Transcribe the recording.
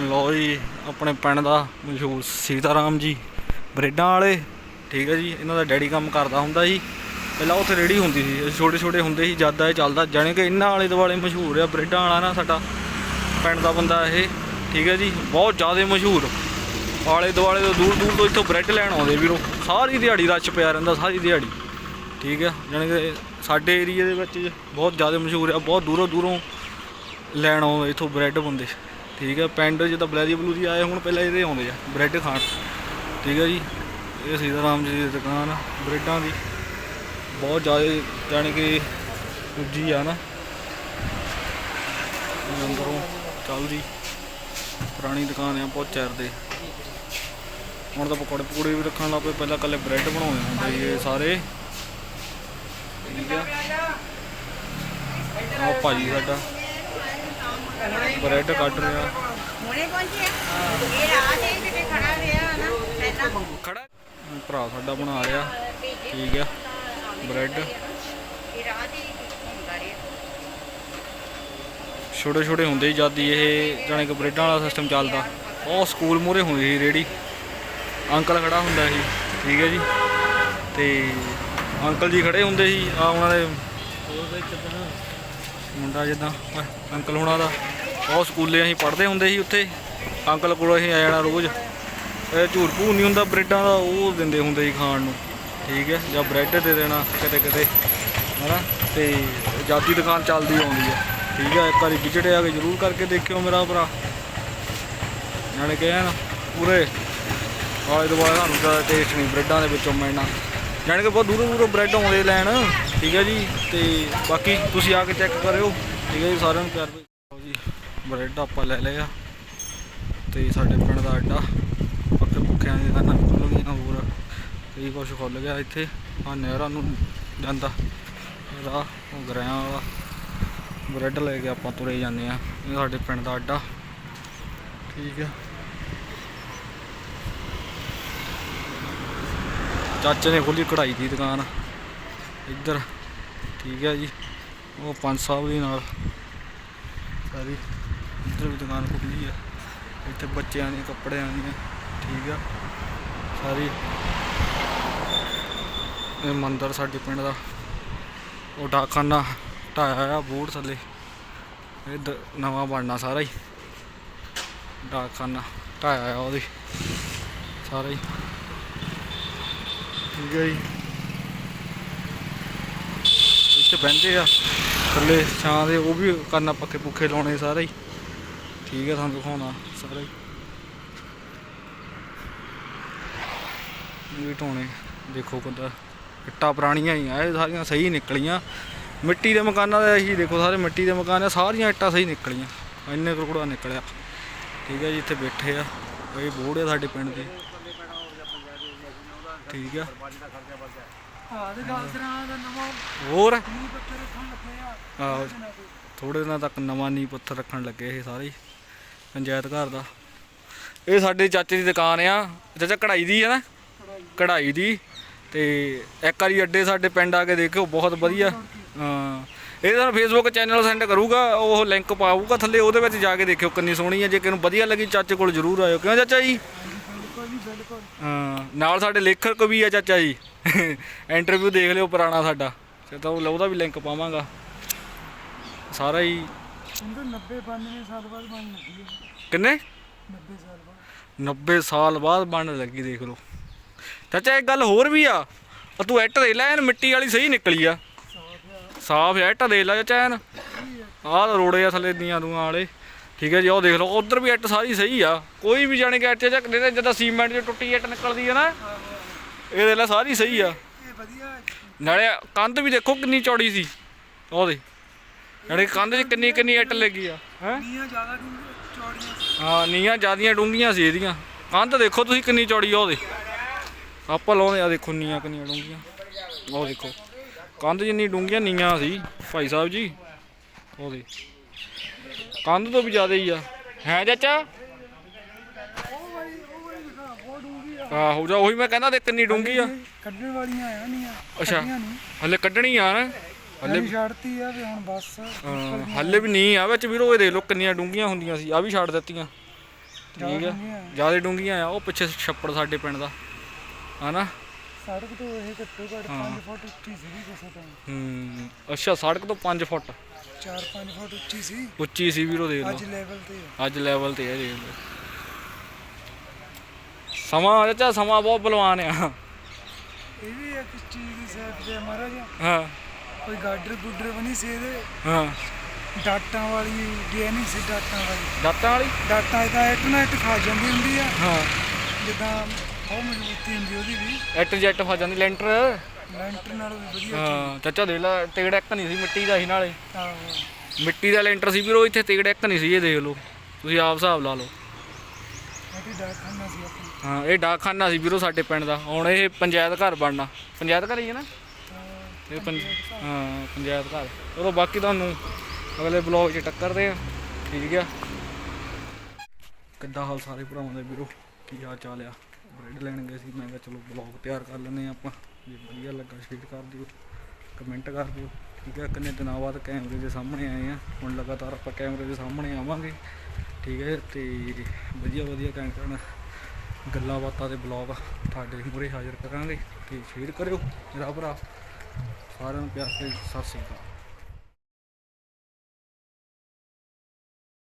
ਲੋ ਜੀ, ਆਪਣੇ ਪਿੰਡ ਦਾ ਮਸ਼ਹੂਰ ਸੀਤਾਰਾਮ ਜੀ, ਬਰੇਡਾਂ ਵਾਲੇ। ਠੀਕ ਹੈ ਜੀ, ਇਹਨਾਂ ਦਾ ਡੈਡੀ ਕੰਮ ਕਰਦਾ ਹੁੰਦਾ ਜੀ ਪਹਿਲਾਂ ਉੱਥੇ ਰੇੜੀ ਹੁੰਦੀ ਸੀ ਛੋਟੇ ਛੋਟੇ ਹੁੰਦੇ ਸੀ, ਜਦ ਇਹ ਚੱਲਦਾ, ਜਾਣੀ ਕਿ ਇਹਨਾਂ ਵਾਲੇ ਦੁਆਲੇ ਮਸ਼ਹੂਰ ਆ, ਬਰੇਡਾਂ ਵਾਲਾ ਨਾ ਸਾਡਾ ਪਿੰਡ ਦਾ ਬੰਦਾ ਇਹ। ਠੀਕ ਹੈ ਜੀ, ਬਹੁਤ ਜ਼ਿਆਦਾ ਮਸ਼ਹੂਰ। ਆਲੇ ਦੁਆਲੇ ਤੋਂ ਦੂਰ ਦੂਰ ਤੋਂ ਇੱਥੋਂ ਬ੍ਰੈਡ ਲੈਣ ਆਉਂਦੇ ਵੀਰੋ, ਸਾਰੀ ਦਿਹਾੜੀ ਰਸ਼ ਪਿਆ ਰਹਿੰਦਾ, ਸਾਰੀ ਦਿਹਾੜੀ। ਠੀਕ ਹੈ, ਜਾਣੀ ਕਿ ਸਾਡੇ ਏਰੀਆ ਦੇ ਵਿੱਚ ਬਹੁਤ ਜ਼ਿਆਦਾ ਮਸ਼ਹੂਰ ਆ, ਬਹੁਤ ਦੂਰੋਂ ਦੂਰੋਂ ਲੈਣ ਆਉਂਦੇ, ਇੱਥੋਂ ਬ੍ਰੈਡ ਬੰਦੇ। ਠੀਕ ਹੈ ਪਿੰਡ ਜਿੱਦਾਂ ਬਲੈਰੀ ਬਲੂਰੀ ਆਏ, ਹੁਣ ਪਹਿਲਾਂ ਇਹਦੇ ਆਉਂਦੇ ਆ, ਬ੍ਰੈਡ ਖਾਣ। ਠੀਕ ਹੈ ਜੀ, ਇਹ ਸੀਤਾਰਾਮ ਜੀ ਦੀ ਦੁਕਾਨ ਆ ਬ੍ਰੈਡਾਂ ਦੀ। ਬਹੁਤ ਜ਼ਿਆਦਾ, ਜਾਣੀ ਕਿ ਉੱਜੀ ਆ ਨਾ। ਇਹ ਅੰਦਰੋਂ ਚੱਲਦੀ ਪੁਰਾਣੀ ਦੁਕਾਨ ਆ, ਬਹੁਤ ਚਿਰ ਦੇ। ਹੁਣ ਤਾਂ ਪਕੌੜੇ ਪਕੌੜੇ ਵੀ ਰੱਖਣ ਲੱਗ ਪਏ, ਪਹਿਲਾਂ ਕੱਲੇ ਬ੍ਰੈਡ ਬਣਾਉਂਦੇ ਹੁੰਦੇ ਸੀ ਇਹ ਸਾਰੇ। ਠੀਕ ਆ। ਆਹ ਭਾਜੀ ਸਾਡਾ। ਬ੍ਰੈਡ ਕੱਢ ਰਿਹਾ। ਹੁਣੇ ਪਹੁੰਚੇ ਆ। ਇਹ ਹੀ ਕਿਤੇ ਖੜਾ ਰਿਹਾ ਨਾ ਪਹਿਲਾਂ। ਖੜਾ ਭਰਾ ਸਾਡਾ ਬਣਾ ਰਿਹਾ। ਠੀਕ ਆ। ਬ੍ਰੈਡ। ਇਹ ਰਾਤ ਹੀ ਹੁੰਦਾ ਰਿਹਾ। ਛੋਟੇ ਛੋਟੇ ਹੁੰਦੇ ਜਦ ਦੀ ਇਹ ਜਾਣੀ ਕਿ ਬ੍ਰੈਡਾਂ ਵਾਲਾ ਸਿਸਟਮ ਚੱਲਦਾ। ਉਹ ਸਕੂਲ ਮੂਹਰੇ ਹੁੰਦੀ ਸੀ ਰੇੜੀ। ਅੰਕਲ ਖੜਾ ਹੁੰਦਾ ਸੀ। ਠੀਕ ਹੈ ਜੀ। ਤੇ ਅੰਕਲ ਜੀ ਖੜੇ ਹੁੰਦੇ ਸੀ। ਆ ਉਹਨਾਂ ਦੇ ਮੁੰਡਾ ਜਿੱਦਾਂ ਅੰਕਲ ਹੁਣਾਂ ਦਾ। ਉਹ ਸਕੂਲੇ ਅਸੀਂ ਪੜ੍ਹਦੇ ਹੁੰਦੇ ਸੀ ਉੱਥੇ। ਅੰਕਲ ਕੋਲ ਅਸੀਂ ਆ ਜਾਣਾ ਰੋਜ਼। ਇਹ ਝੂਠ ਭੂਰ ਨਹੀਂ ਹੁੰਦਾ, ਬ੍ਰੈਡਾਂ ਦਾ ਉਹ ਦਿੰਦੇ ਹੁੰਦੇ ਸੀ ਖਾਣ ਨੂੰ। ਠੀਕ ਹੈ, ਜਾਂ ਬ੍ਰੈਡ ਦੇ ਦੇਣਾ ਕਿਤੇ ਕਿਤੇ ਹਨਾ? ਤੇ ਆਜ਼ਾਦੀ ਦੁਕਾਨ ਚੱਲਦੀ ਆਉਂਦੀ ਹੈ। ਠੀਕ ਹੈ, ਇੱਕ ਵਾਰੀ ਵਿਜਿਟ ਆ ਕੇ ਜ਼ਰੂਰ ਕਰਕੇ ਦੇਖਿਓ ਮੇਰਾ ਭਰਾ। ਨਾਲੇ ਕਿ ਐਨ ਪੂਰੇ ਆਲੇ ਦੁਆਲੇ ਤੁਹਾਨੂੰ ਜ਼ਿਆਦਾ ਟੇਸਟ ਨਹੀਂ, ਬ੍ਰੈਡਾਂ ਦੇ ਵਿੱਚੋਂ ਮਿਲਣਾ। ਜਾਣੀ ਕਿ ਬਹੁਤ ਦੂਰੋਂ ਦੂਰੋਂ ਬ੍ਰੈਡ ਆਉਂਦੇ ਲੈਣ। ਠੀਕ ਹੈ ਜੀ, ਤੇ ਬਾਕੀ ਤੁਸੀਂ ਆ ਕੇ ਚੈੱਕ ਕਰਿਓ। ਠੀਕ ਹੈ ਜੀ, ਸਾਰਿਆਂ ਨੂੰ ਪਿਆਰ ਭੇਜੋ ਜੀ। ਬ੍ਰੈਡ ਆਪਾਂ ਲੈ ਲਿਆ। ਤੇ ਸਾਡੇ ਪਿੰਡ ਦਾ ਅੱਡਾ ਪੱਕੇ ਭੁੱਖਿਆਂ ਦੀ ਦੁਕਾਨਾਂ ਵੀ ਖੁੱਲ੍ਹ ਗਈਆਂ ਹੋਰ। ਕਈ ਕੁਛ ਖੁੱਲ ਗਿਆ ਇੱਥੇ। ਆ ਨਹਿਰਾਂ ਨੂੰ ਜਾਂਦਾ। ਰਾਹ ਉਹ ਗਰਿਆਂ ਵਾਲਾ। ਬ੍ਰੈਡ ਲੈ ਕੇ ਆਪਾਂ ਤੁਰੇ ਜਾਂਦੇ ਆ ਇਹ ਸਾਡੇ ਪਿੰਡ ਦਾ ਅੱਡਾ ਠੀਕ ਆ ਚਾਚੇ ਨੇ ਖੋਲੀ ਕਢਾਈ ਦੀ ਦੁਕਾਨ। ਇੱਧਰ, ਠੀਕ ਹੈ ਜੀ। ਉਹ ਪੰਜ ਸਾਹਿਬ ਦੀ ਨਾਲ। ਸਾਰੀ ਇੱਧਰ ਵੀ ਦੁਕਾਨ ਖੁੱਲੀ ਆ ਇੱਥੇ ਬੱਚਿਆਂ ਦੇ ਕੱਪੜਿਆਂ ਦੀਆਂ, ਠੀਕ ਆ। ਸਾਰੀ ਇਹ ਮੰਦਿਰ ਸਾਡੇ ਪਿੰਡ ਦਾ। ਉਹ ਡਾਕਖਾਨਾ ਢਾਇਆ ਆ ਬੂੜ ਥੱਲੇ। ਇਹ ਦ- ਨਵਾਂ ਬਣਨਾ ਸਾਰਾ ਹੀ। ਡਾਕਾਨਾ ਢਾਇਆ ਆ ਉਹਦੀ। ਸਾਰਾ ਹੀ। ਠੀਕ ਹੈ ਜੀ। ਇੱਥੇ ਬਹਿੰਦੇ ਆ। ਥੱਲੇ ਛਾਂ ਦੇ, ਉਹ ਵੀ ਕਰਨਾ ਪੱਕੇ ਪੁੱਖੇ ਲਾਉਣੇ ਸਾਰੇ ਹੀ। ਠੀਕ ਹੈ ਤੁਹਾਨੂੰ ਦਿਖਾਉਣਾ ਸਾਰਾ। ਹੀ ਵੀ ਢੋਣੇ ਦੇਖੋ ਕਿੱਦਾਂ। ਇੱਟਾਂ ਪੁਰਾਣੀਆਂ ਹੀ ਆ, ਇਹ ਸਾਰੀਆਂ ਸਹੀ ਨਿਕਲੀਆਂ। ਮਿੱਟੀ ਦੇ ਮਕਾਨਾਂ ਦੇ ਇਹੀ ਦੇਖੋ ਸਾਰੇ, ਮਿੱਟੀ ਦੇ ਮਕਾਨ ਆ, ਸਾਰੀਆਂ ਇੱਟਾਂ ਸਹੀ ਨਿਕਲੀਆਂ। ਇੰਨੇ ਕਰੋੜਾ ਨਿਕਲਿਆ। ਠੀਕ ਹੈ ਜੀ, ਇੱਥੇ ਬੈਠੇ ਆ। ਇਹ ਬੋੜ ਆ ਸਾਡੇ ਪਿੰਡ ਦੇ। ਠੀਕ ਆ। ਹੋਰ? ਆਹੋ ਥੋੜੇ ਦਿਨਾਂ ਤੱਕ ਨਵਾਂ ਨੀ ਪੱਥਰ ਰੱਖਣ ਲੱਗੇ ਇਹ ਸਾਰੇ ਹੀ। ਪੰਚਾਇਤ ਘਰ ਦਾ। ਇਹ ਸਾਡੇ ਚਾਚੇ ਦੀ ਦੁਕਾਨ ਆ ਚਾਚਾ ਕਢਾਈ ਦੀ ਹੈ ਨਾ? ਕਢਾਈ ਦੀ ਤੇ ਇੱਕ ਵਾਰੀ ਅੱਡੇ ਸਾਡੇ ਪਿੰਡ ਆ ਕੇ ਦੇਖਿਓ ਬਹੁਤ ਵਧੀਆ। ਹਾਂ ਇਹ ਤੁਹਾਨੂੰ ਫੇਸਬੁੱਕ ਚੈਨਲ ਸੈਂਡ ਕਰੂਗਾ ਉਹ ਲਿੰਕ ਪਾਊਗਾ ਥੱਲੇ ਉਹਦੇ ਵਿੱਚ ਜਾ ਕੇ ਦੇਖਿਓ ਕਿੰਨੀ ਸੋਹਣੀ ਹੈ ਜੇ ਕਿਨੂੰ ਵਧੀਆ ਲੱਗੀ ਚਾਚੇ ਕੋਲ ਜਰੂਰ ਆਇਓ। ਕਿਉਂ ਚਾਚਾ ਜੀ? ਹਾਂ ਨਾਲ ਸਾਡੇ ਲੇਖਕ ਵੀ ਆ ਚਾਚਾ ਜੀ। ਇੰਟਰਵਿਊ ਦੇਖ ਲਿਓ ਪੁਰਾਣਾ ਸਾਡਾ। ਤੇ ਤਾਂ ਉਹ ਉਹਦਾ ਵੀ ਲਿੰਕ ਪਾਵਾਂਗਾ। ਸਾਰਾ ਹੀ ਉਹਦੇ 90 92 ਸਾਲ ਬਾਅਦ ਬਣ ਲੱਗੀ ਹੈ। ਕਿੰਨੇ? 90 ਸਾਲ ਬਾਅਦ। 90 ਸਾਲ ਬਾਅਦ ਬਣਨ ਲੱਗੀ ਦੇਖ ਲਓ। ਚਾਚਾ ਇੱਕ ਗੱਲ ਹੋਰ ਵੀ ਆ। ਆ ਤੂੰ ਇੱਟ ਦੇ ਲੈ ਐਨ ਮਿੱਟੀ ਵਾਲੀ ਸਹੀ ਨਿਕਲੀ ਆ। ਸਾਫ਼ ਆ। ਇੱਟ ਦੇ ਲੈ ਚਾਚਾ ਐਨ। ਆਹ ਤਾਂ ਰੋੜੇ ਆ ਥੱਲੇ ਦੀਆਂ ਦੂਆਂ ਵਾਲੇ। ਠੀਕ ਹੈ ਜੀ ਉਹ ਦੇਖ ਲਓ ਉਧਰ ਵੀ ਇੱਟ ਸਾਰੀ ਸਹੀ ਆ। ਕੋਈ ਵੀ ਜਾਣੇ ਕਿ ਇੱਟ ਚੱਕ ਦੇ ਜਦੋਂ ਸੀਮੈਂਟ ਦੀ ਟੁੱਟੀ ਇੱਟ ਨਿਕਲਦੀ ਆ ਨਾ। ਇਹ ਦੇਖ ਲੈ ਸਾਰੀ ਸਹੀ ਆ। ਇਹ ਵਧੀਆ। ਨਾਲੇ ਕੰਧ ਵੀ ਦੇਖੋ ਕਿੰਨੀ ਚੌੜੀ ਸੀ। ਉਹਦੇ ਨਾਲੇ ਕੰਧ 'ਚ ਕਿੰਨੀ ਕਿੰਨੀ ਇੱਟ ਲੱਗੀ ਆ। ਹੈ? ਨੀਆਂ ਜ਼ਿਆਦਾ ਡੂੰਘੀਆਂ ਚੌੜੀਆਂ ਸੀ। ਹਾਂ ਨੀਆਂ ਜਿਆਦੀਆਂ ਡੂੰਘੀਆਂ ਸੀ ਇਹਦੀਆਂ। ਕੰਧ ਦੇਖੋ ਤੁਸੀਂ ਕਿੰਨੀ ਚੌੜੀ ਆ ਉਹਦੇ ਆਪਾਂ ਲਾਉਂਦੇ ਆ ਦੇਖੋ ਨੀਆਂ ਕਿੰਨੀਆਂ ਡੂੰਘੀਆਂ। ਉਹ ਦੇਖੋ। ਕੰਧ ਜਿੰਨੀ ਡੂੰਘੀਆਂ ਨੀਆਂ ਸੀ ਭਾਈ ਸਾਹਿਬ ਜੀ। ਉਹਦੇ ਕੰਧ ਤੋਂ ਵੀ ਜ਼ਿਆਦਾ ਹੀ ਆ। ਹੈ ਚਾਚਾ ਉਹ ਵਾਲੀ ਉਹ ਵਾਲੀ ਦਿਖਾ ਬਹੁਤ ਡੂੰਘੀ ਆ ਆਹੋ ਜਾ ਉਹੀ ਮੈਂ ਕਹਿੰਦਾ ਤੇ ਕਿੰਨੀ ਡੂੰਘੀ ਆ। ਕੱਢਣ ਵਾਲੀਆਂ ਆ ਨੀਆਂ ਅੱਛਾ। ਕੱਢੀਆਂ ਨਹੀਂ। ਹੱਲੇ ਕੱਢਣੀ ਆ ਨਾ। ਹੱਲੇ ਹਲੇ ਛੱਡਤੀ ਆ ਵੀ ਹੁਣ ਬਸ ਹੱਲੇ ਵੀ ਨਹੀਂ ਆ। ਵਿੱਚ ਵੀਰੋ ਇਹ ਦੇਖ ਲਓ ਕਿੰਨੀਆਂ ਡੂੰਘੀਆਂ ਹੁੰਦੀਆਂ ਸੀ। ਆ ਵੀ ਛੱਡ ਦਿੱਤੀਆਂ। ਠੀਕ ਆ। ਜ਼ਿਆਦਾ ਡੂੰਘੀਆਂ ਆ। ਉਹ ਪਿੱਛੇ ਛੱਪੜ ਸਾਡੇ ਪਿੰਡ ਦਾ। ਹਨਾ? ਸੜਕ ਤੋਂ ਇਹ ਘੱਟੋ ਘੱਟ ਹਾਂ। 5 ਫੁੱਟ ਉੱਚੀ ਸੀਗੀ ਕਿਸੇ ਟਾਈਮ। ਹੂੰ ਅੱਛਾ ਸੜਕ ਤੋਂ 5 ਫੁੱਟ। 4-5 ਫੁੱਟ ਉੱਚੀ ਸੀ। ਉੱਚੀ ਸੀ ਵੀਰੋ ਦੇਖ ਅੱਜ ਲਓ ਲੈਵਲ ਤੇ ਆ। ਅੱਜ ਲੈਵਲ ਤੇ ਹੈ ਦੇਖ ਲਓ। ਸਮਾਂ ਚਾਚਾ ਸਮਾਂ ਬਹੁਤ ਬਲਵਾਨ ਆ। ਇਹ ਵੀ ਇੱਕ ਚੀਜ਼ ਦੀ ਤੇ ਆ ਮਹਾਰਾਜ। ਹਾਂ। ਕੋਈ ਗਾਡਰ ਗੁੱਡਰ ਬਣੀ ਸੀ ਇਹਦੇ ਹਾਂ। ਡਾਟਾਂ ਵਾਲੀ ਡੀ ਨਹੀਂ ਸੀ ਡਾਟਾਂ ਵਾਲੀ। ਦਾਤਾਂ ਵਾਲੀ? ਡਾਟਾ ਇਹਦਾ ਇੱਟ ਨਾਲ ਇੱਟ ਖਾ ਜਾਂਦੀ ਹੁੰਦੀ ਆ। ਹਾਂ। ਜਿੱਦਾਂ ਬਹੁਤ ਮਜ਼ਬੂਤੀ ਹੁੰਦੀ ਉਹਦੀ ਵੀ। ਐਟ ਜੈਟ ਫਾ ਜਾਂਦੀ ਲੈਂਟਰ। ਲੈਂਟਰ ਨਾਲ ਵੀ ਵਧੀਆ ਹਾਂ ਚਾਚਾ ਦੇਖ ਲੈ ਤੇੜ ਇੱਕ ਨਹੀਂ ਸੀ ਮਿੱਟੀ ਦਾ ਸੀ ਨਾਲੇ। ਆਹੋ। ਮਿੱਟੀ ਦਾ ਲੈਂਟਰ ਸੀ ਵੀਰੋ ਇੱਥੇ ਤੇੜ ਇੱਕ ਨਹੀਂ ਸੀ ਇਹ ਦੇਖ ਲਓ। ਤੁਸੀਂ ਆਪ ਹਿਸਾਬ ਲਾ ਲਓ। ਇਹਦੀ ਡਾਕਖਾਨਾ ਸੀ ਆਪਣੀ। ਹਾਂ, ਇਹ ਡਾਕਖਾਨਾ ਸੀ ਵੀਰੋ ਸਾਡੇ ਪਿੰਡ ਦਾ। ਹੁਣ ਇਹ ਪੰਚਾਇਤ ਘਰ ਬਣਨਾ। ਪੰਚਾਇਤ ਘਰ ਹੀ ਹੈ ਨਾ? ਤਾਂ ਇਹ ਪੰਜ ਹਾਂ, ਪੰਚਾਇਤ ਘਰ। ਚਲੋ, ਬਾਕੀ ਤੁਹਾਨੂੰ ਅਗਲੇ ਬਲੌਗ 'ਚ ਟੱਕਰਦੇ ਆ ਠੀਕ ਆ? ਕਿੱਦਾਂ ਹਾਲ ਸਾਰੇ ਭਰਾਵਾਂ ਦਾ ਵੀਰੋ? ਕੀ ਹਾਲ ਚਾਲ ਆ? ਬ੍ਰੈਡ ਲੈਣ ਗਏ ਸੀ। ਮੈਂ ਕਿਹਾ ਚਲੋ ਬਲੌਗ ਤਿਆਰ ਕਰ ਲੈਂਦੇ ਆ ਆਪਾਂ। ਜੇ ਵਧੀਆ ਲੱਗਾ ਸ਼ੇਅਰ ਕਰ ਦਿਓ। ਕਮੈਂਟ ਕਰ ਦਿਓ। ਠੀਕ ਹੈ ਕਿੰਨੇ ਦਿਨਾਂ ਬਾਅਦ ਕੈਮਰੇ ਦੇ ਸਾਹਮਣੇ ਆਏ ਆ ਹੁਣ ਲਗਾਤਾਰ ਆਪਾਂ ਕੈਮਰੇ ਦੇ ਸਾਹਮਣੇ ਆਵਾਂਗੇ। ਠੀਕ ਹੈ ਤੇ ਵਧੀਆ ਵਧੀਆ ਘੈਂਟ ਘੈਂਟ ਗੱਲਾਂ ਬਾਤਾਂ ਦੇ ਬਲੌਗ ਤੁਹਾਡੇ ਮੂਹਰੇ ਹਾਜ਼ਰ ਕਰਾਂਗੇ, ਤੇ ਸ਼ੇਅਰ ਕਰਿਓ। ਮੇਰਾ ਭਰਾ, ਸਾਰਿਆਂ ਨੂੰ ਪਿਆਰ ਭਰੀ ਸਤਿ ਸ਼੍ਰੀ ਅਕਾਲ।